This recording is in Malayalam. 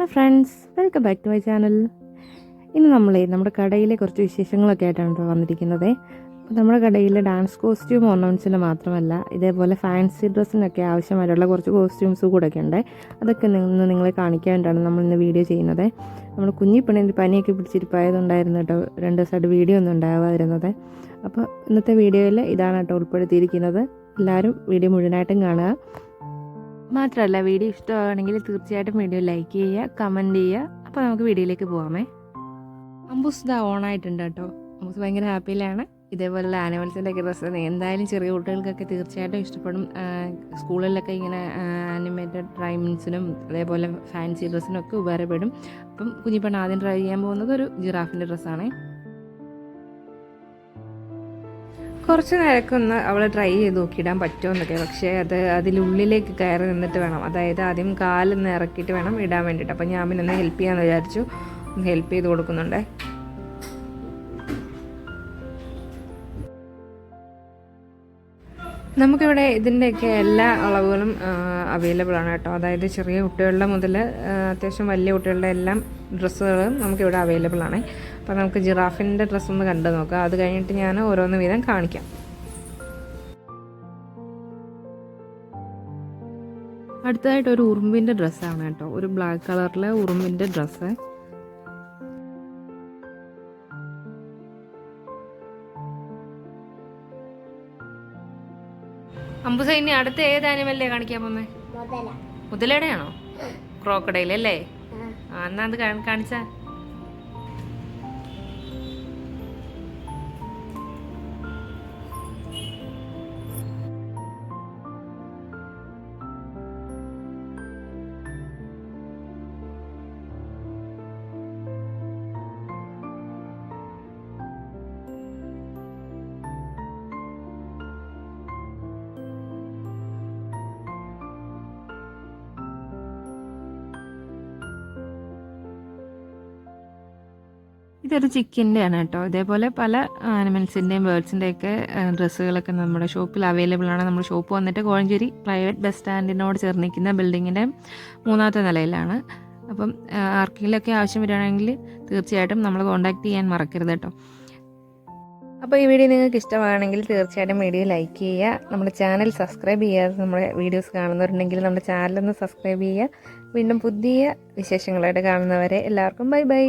Hello friends welcome back to my channel. ഇന്ന് നമ്മളെ നമ്മുടെ കടയിലെ കുറച്ച് വിശേഷങ്ങളൊക്കെ ആയിട്ടാണ് വന്നിരിക്കുന്നത്. നമ്മുടെ കടയിൽ ഡാൻസ് കോസ്റ്റ്യൂം ഓർണമെന്റ്സിന് മാത്രമല്ല ഇതേപോലെ ഫാൻസി ഡ്രസ്സിനൊക്കെ ആവശ്യമായിട്ടുള്ള കുറച്ച് കോസ്റ്റ്യൂംസ് കൂടെ ഒക്കെ ഉണ്ട്. അതൊക്കെ ഇന്ന് നിങ്ങളെ കാണിക്കാൻ വേണ്ടിയാണ് നമ്മൾ ഇന്ന് വീഡിയോ ചെയ്യുന്നത്. നമ്മൾ കുഞ്ഞിപ്പണിന്റെ പനിയൊക്കെ പിടിച്ചിരിപ്പായതുണ്ടായിരുന്നു കേട്ടോ രണ്ട് ദിവസമായിട്ട് വീഡിയോ ഒന്നും ഉണ്ടാവാതിരുന്നത്. അപ്പോൾ ഇന്നത്തെ വീഡിയോയിൽ ഇതാണ് കേട്ടോ ഉൾപ്പെടുത്തിയിരിക്കുന്നത്. എല്ലാവരും വീഡിയോ മുഴുവനായിട്ടും കാണുക. മാത്രമല്ല വീഡിയോ ഇഷ്ടമാണെങ്കിൽ തീർച്ചയായിട്ടും വീഡിയോ ലൈക്ക് ചെയ്യുക കമന്റ് ചെയ്യുക. അപ്പോൾ നമുക്ക് വീഡിയോയിലേക്ക് പോകാമേ അമ്പൂസ് ഇതാ ഓണായിട്ടുണ്ട് കേട്ടോ. അമ്പൂസ് ഭയങ്കര ഹാപ്പിയിലാണ് ഇതേപോലുള്ള ആനിമൽസിന്റെ ഒക്കെ ഡ്രസ്സ് എന്തായാലും ചെറിയ കുട്ടികൾക്കൊക്കെ തീർച്ചയായിട്ടും ഇഷ്ടപ്പെടും. സ്കൂളിലൊക്കെ ഇങ്ങനെ ആനിമേറ്റഡ് ഡ്രൈമിൻസിനും അതേപോലെ ഫാൻസി ഡ്രസ്സിനും ഒക്കെ ഉപകാരപ്പെടും. അപ്പം കുഞ്ഞിപ്പണ്ണ ആദ്യം ട്രൈ ചെയ്യാൻ പോകുന്നത് ഒരു ജിറാഫിന്റെ ഡ്രസ്സാണ് കുറച്ച് നേരമൊക്കെ ഒന്ന് അവൾ ട്രൈ ചെയ്ത് നോക്കിയിടാൻ പറ്റുമെന്നൊക്കെ. പക്ഷേ അത് അതിലുള്ളിലേക്ക് കയറി നിന്നിട്ട് വേണം. അതായത് ആദ്യം കാലൊന്ന് ഇറക്കിയിട്ട് വേണം ഇടാൻ വേണ്ടിയിട്ട്. അപ്പം ഞാൻ പിന്നെ ഒന്ന് ഹെൽപ്പ് ചെയ്യാമെന്ന് വിചാരിച്ചു. ഒന്ന് ഹെൽപ്പ് ചെയ്ത് കൊടുക്കുന്നുണ്ടേ. നമുക്കിവിടെ ഇതിന്റെയൊക്കെ എല്ലാ അളവുകളും അവൈലബിൾ ആണ് കേട്ടോ. അതായത് ചെറിയ കുട്ടികളുടെ മുതൽ അത്യാവശ്യം വലിയ കുട്ടികളുടെ എല്ലാം ഡ്രസ്സുകളും നമുക്കിവിടെ അവൈലബിൾ ആണ്. അപ്പോൾ നമുക്ക് ജിറാഫിന്റെ ഡ്രസ്സ് ഒന്ന് കണ്ടു നോക്കാം. അത് കഴിഞ്ഞിട്ട് ഞാൻ ഓരോന്ന് വീതം കാണിക്കാം. അടുത്തതായിട്ട് ഒരു ഉറുമ്പിന്റെ ഡ്രസ്സാണ് കേട്ടോ. ഒരു ബ്ലാക്ക് കളറിലെ ഉറുമ്പിന്റെ ഡ്രസ്സ് അമ്പുസ ഇനി അടുത്ത ഏത് ആനിമല്ലേ കാണിക്കാൻ പോന്നെ മുതല. മുതലയുടെയാണോ? ക്രോക്കഡൈൽ അല്ലേ? ആ. എന്നാ അത് കാണിച്ചാ. ഇതൊരു ചിക്കന്റെ ആണ് കേട്ടോ. ഇതേപോലെ പല ആനിമൽസിന്റെയും ബേർഡ്സിന്റെയൊക്കെ ഡ്രസ്സുകളൊക്കെ നമ്മുടെ ഷോപ്പിൽ അവൈലബിൾ ആണ്. നമ്മുടെ ഷോപ്പ് വന്നിട്ട് കോഴഞ്ചേരി പ്രൈവറ്റ് ബസ് സ്റ്റാൻഡിനോട് ചേർന്നിരിക്കുന്ന ബിൽഡിങ്ങിന്റെ മൂന്നാമത്തെ നിലയിലാണ്. അപ്പം ആർക്കെങ്കിലുമൊക്കെ ആവശ്യം വരികയാണെങ്കിൽ തീർച്ചയായിട്ടും നമ്മൾ കോൺടാക്ട് ചെയ്യാൻ മറക്കരുത് കേട്ടോ. അപ്പോൾ ഈ വീഡിയോ നിങ്ങൾക്ക് ഇഷ്ടമാണെങ്കിൽ തീർച്ചയായിട്ടും വീഡിയോ ലൈക്ക് ചെയ്യുക. നമ്മുടെ ചാനൽ സബ്സ്ക്രൈബ് ചെയ്യാതെ നമ്മുടെ വീഡിയോസ് കാണുന്നവരുണ്ടെങ്കിൽ നമ്മുടെ ചാനലൊന്ന് സബ്സ്ക്രൈബ് ചെയ്യുക. വീണ്ടും പുതിയ വിശേഷങ്ങളായിട്ട് കാണുന്നവരെ എല്ലാവർക്കും ബൈ ബൈ.